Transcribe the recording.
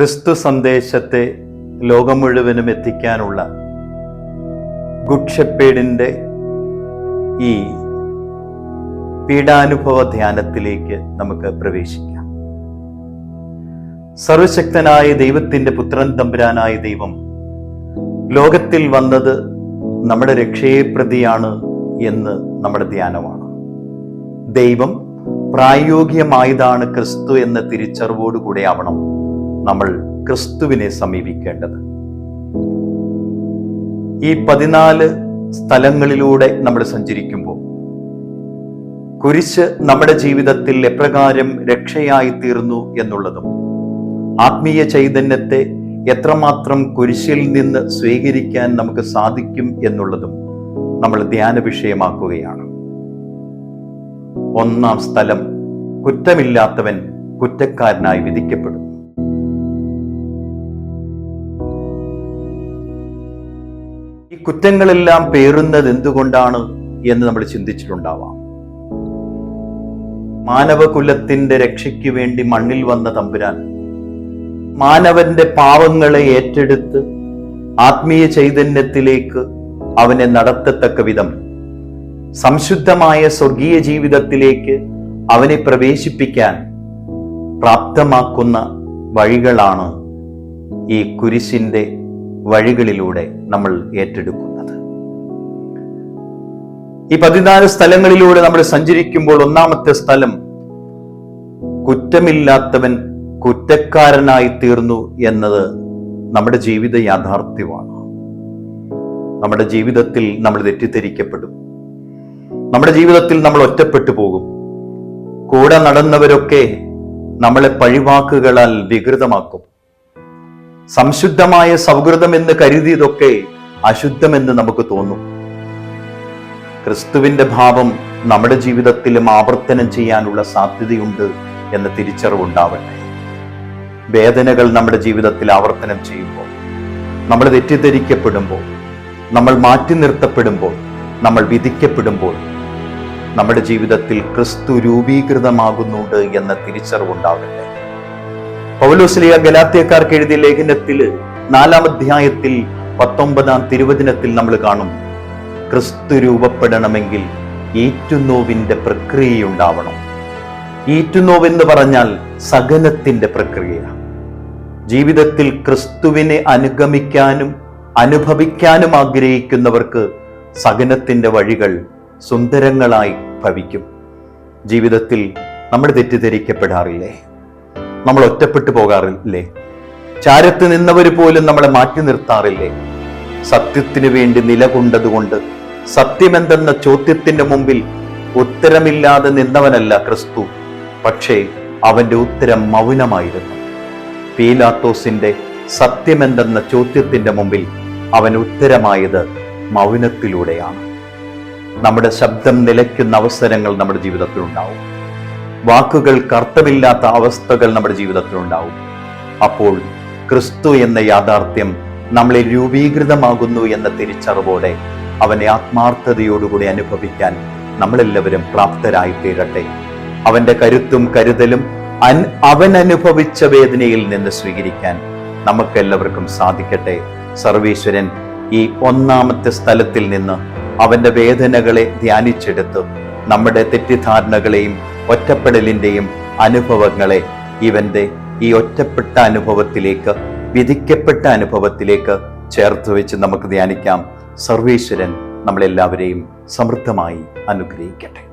ക്രിസ്തു സന്ദേശത്തെ ലോകം മുഴുവനും എത്തിക്കാനുള്ള ഗുഡ് ഷെപ്പേഡിന്റെ ഈ പീഡാനുഭവ ധ്യാനത്തിലേക്ക് നമുക്ക് പ്രവേശിക്കാം. സർവശക്തനായ ദൈവത്തിന്റെ പുത്രൻ തമ്പുരാനായ ദൈവം ലോകത്തിൽ വന്നത് നമ്മുടെ രക്ഷയെ പ്രതിയാണ് എന്ന് നമ്മുടെ ധ്യാനമാണ്. ദൈവം പ്രായോഗികമായതാണ് ക്രിസ്തു എന്ന തിരിച്ചറിവോടുകൂടെ ആവണം. നമ്മൾ ക്രിസ്തുവിനെ സമീപിക്കേണ്ടത്. ഈ പതിനാല് സ്ഥലങ്ങളിലൂടെ നമ്മൾ സഞ്ചരിക്കുമ്പോൾ കുരിശ് നമ്മുടെ ജീവിതത്തിൽ എപ്രകാരം രക്ഷയായി തീർന്നു എന്നുള്ളതും ആത്മീയ ചൈതന്യത്തെ എത്രമാത്രം കുരിശിൽ നിന്ന് സ്വീകരിക്കാൻ നമുക്ക് സാധിക്കും എന്നുള്ളതും നമ്മൾ ധ്യാന വിഷയമാക്കുകയാണ് ഒന്നാം സ്ഥലം കുറ്റമില്ലാത്തവൻ കുറ്റക്കാരനായി വിധിക്കപ്പെടും. കുറ്റങ്ങളെല്ലാം പേറുന്നത് എന്തുകൊണ്ടാണ് എന്ന് നമ്മൾ ചിന്തിച്ചിട്ടുണ്ടാവാം. മാനവകുലത്തിന്റെ രക്ഷയ്ക്ക് വേണ്ടി മണ്ണിൽ വന്ന തമ്പുരാൻ മാനവന്റെ പാവങ്ങളെ ഏറ്റെടുത്ത് ആത്മീയ ചൈതന്യത്തിലേക്ക് അവനെ നടത്തത്തക്ക വിധം സംശുദ്ധമായ സ്വർഗീയ ജീവിതത്തിലേക്ക് അവനെ പ്രവേശിപ്പിക്കാൻ പ്രാപ്തമാക്കുന്ന വഴികളാണ് ഈ കുരിശിന്റെ വഴികളിലൂടെ നമ്മൾ ഏറ്റെടുക്കുന്നത്. ഈ പതിനാല് സ്ഥലങ്ങളിലൂടെ നമ്മൾ സഞ്ചരിക്കുമ്പോൾ ഒന്നാമത്തെ സ്ഥലം കുറ്റമില്ലാത്തവൻ കുറ്റക്കാരനായി തീർന്നു എന്നത് നമ്മുടെ ജീവിത യാഥാർത്ഥ്യമാണ്. നമ്മുടെ ജീവിതത്തിൽ നമ്മൾ തെറ്റിദ്ധരിക്കപ്പെടും. നമ്മുടെ ജീവിതത്തിൽ നമ്മൾ ഒറ്റപ്പെട്ടു പോകും. കൂടെ നടന്നവരൊക്കെ നമ്മളെ പഴിവാക്കുകളാൽ വികൃതമാക്കും. സംശുദ്ധമായ സൗഹൃദം എന്ന് കരുതിയതൊക്കെ അശുദ്ധമെന്ന് നമുക്ക് തോന്നും. ക്രിസ്തുവിന്റെ ഭാവം നമ്മുടെ ജീവിതത്തിലും ആവർത്തനം ചെയ്യാനുള്ള സാധ്യതയുണ്ട് എന്ന തിരിച്ചറിവുണ്ടാവട്ടെ വേദനകൾ നമ്മുടെ ജീവിതത്തിൽ ആവർത്തനം ചെയ്യുമ്പോൾ നമ്മൾ തെറ്റിദ്ധരിക്കപ്പെടുമ്പോൾ നമ്മൾ മാറ്റി നിർത്തപ്പെടുമ്പോൾ നമ്മൾ വിധിക്കപ്പെടുമ്പോൾ നമ്മുടെ ജീവിതത്തിൽ ക്രിസ്തു രൂപീകൃതമാകുന്നുണ്ട് എന്ന തിരിച്ചറിവുണ്ടാകട്ടെ പൗലോസ്ലിയ ഗലാത്തിയക്കാർക്ക് എഴുതിയ ലേഖനത്തിൽ നാലാം അധ്യായത്തിൽ പത്തൊമ്പതാം തിരുവചനത്തിൽ നമ്മൾ കാണും ക്രിസ്തു രൂപപ്പെടണമെങ്കിൽ ഈറ്റുനോവിന്റെ പ്രക്രിയയുണ്ടാവണം. ഈറ്റുനോവ് എന്ന് പറഞ്ഞാൽ സഹനത്തിന്റെ പ്രക്രിയ ജീവിതത്തിൽ ക്രിസ്തുവിനെ അനുഗമിക്കാനും അനുഭവിക്കാനും ആഗ്രഹിക്കുന്നവർക്ക് സഹനത്തിന്റെ വഴികൾ സുന്ദരങ്ങളായി ഭവിക്കും. ജീവിതത്തിൽ നമ്മൾ തെറ്റിദ്ധരിക്കപ്പെടാറില്ലേ? നമ്മൾ ഒറ്റപ്പെട്ടു പോകാറില്ലേ? ചാരത്ത് നിന്നവർ പോലും നമ്മളെ മാറ്റി നിർത്താറില്ലേ? സത്യത്തിനു വേണ്ടി നിലകൊണ്ടതുകൊണ്ട് സത്യമെന്തെന്ന ചോദ്യത്തിന്റെ മുമ്പിൽ ഉത്തരമില്ലാതെ നിന്നവനല്ല ക്രിസ്തു. പക്ഷേ അവന്റെ ഉത്തരം മൗനമായിരുന്നു. പീലാത്തോസിന്റെ സത്യമെന്തെന്ന ചോദ്യത്തിന്റെ മുമ്പിൽ അവൻ ഉത്തരമായത് മൗനത്തിലൂടെയാണ്. നമ്മുടെ ശബ്ദം നിലയ്ക്കുന്ന അവസരങ്ങൾ നമ്മുടെ ജീവിതത്തിൽ ഉണ്ടാവും വാക്കുകൾ കർത്തമില്ലാത്ത അവസ്ഥകൾ നമ്മുടെ ജീവിതത്തിൽ ഉണ്ടാവും അപ്പോൾ ക്രിസ്തു എന്ന യാഥാർത്ഥ്യം നമ്മളെ രൂപീകൃതമാകുന്നു എന്ന തിരിച്ചറിവോടെ അവനെ ആത്മാർത്ഥതയോടുകൂടി അനുഭവിക്കാൻ നമ്മളെല്ലാവരും പ്രാപ്തരായി തീരട്ടെ. അവന്റെ കരുത്തും കരുതലും അൻ അവൻ അനുഭവിച്ച വേദനയിൽ നിന്ന് സ്വീകരിക്കാൻ നമുക്കെല്ലാവർക്കും സാധിക്കട്ടെ. സർവീശ്വരൻ ഈ ഒന്നാമത്തെ സ്ഥലത്തിൽ നിന്ന് അവന്റെ വേദനകളെ ധ്യാനിച്ചെടുത്ത് നമ്മുടെ തെറ്റിദ്ധാരണകളെയും ഒറ്റപ്പെടലിന്റെയും അനുഭവങ്ങളെ ഇവന്റെ ഈ ഒറ്റപ്പെട്ട അനുഭവത്തിലേക്ക് വിധിക്കപ്പെട്ട അനുഭവത്തിലേക്ക് ചേർത്ത് വെച്ച് നമുക്ക് ധ്യാനിക്കാം. സർവേശ്വരൻ നമ്മളെല്ലാവരെയും സമൃദ്ധമായി അനുഗ്രഹിക്കട്ടെ.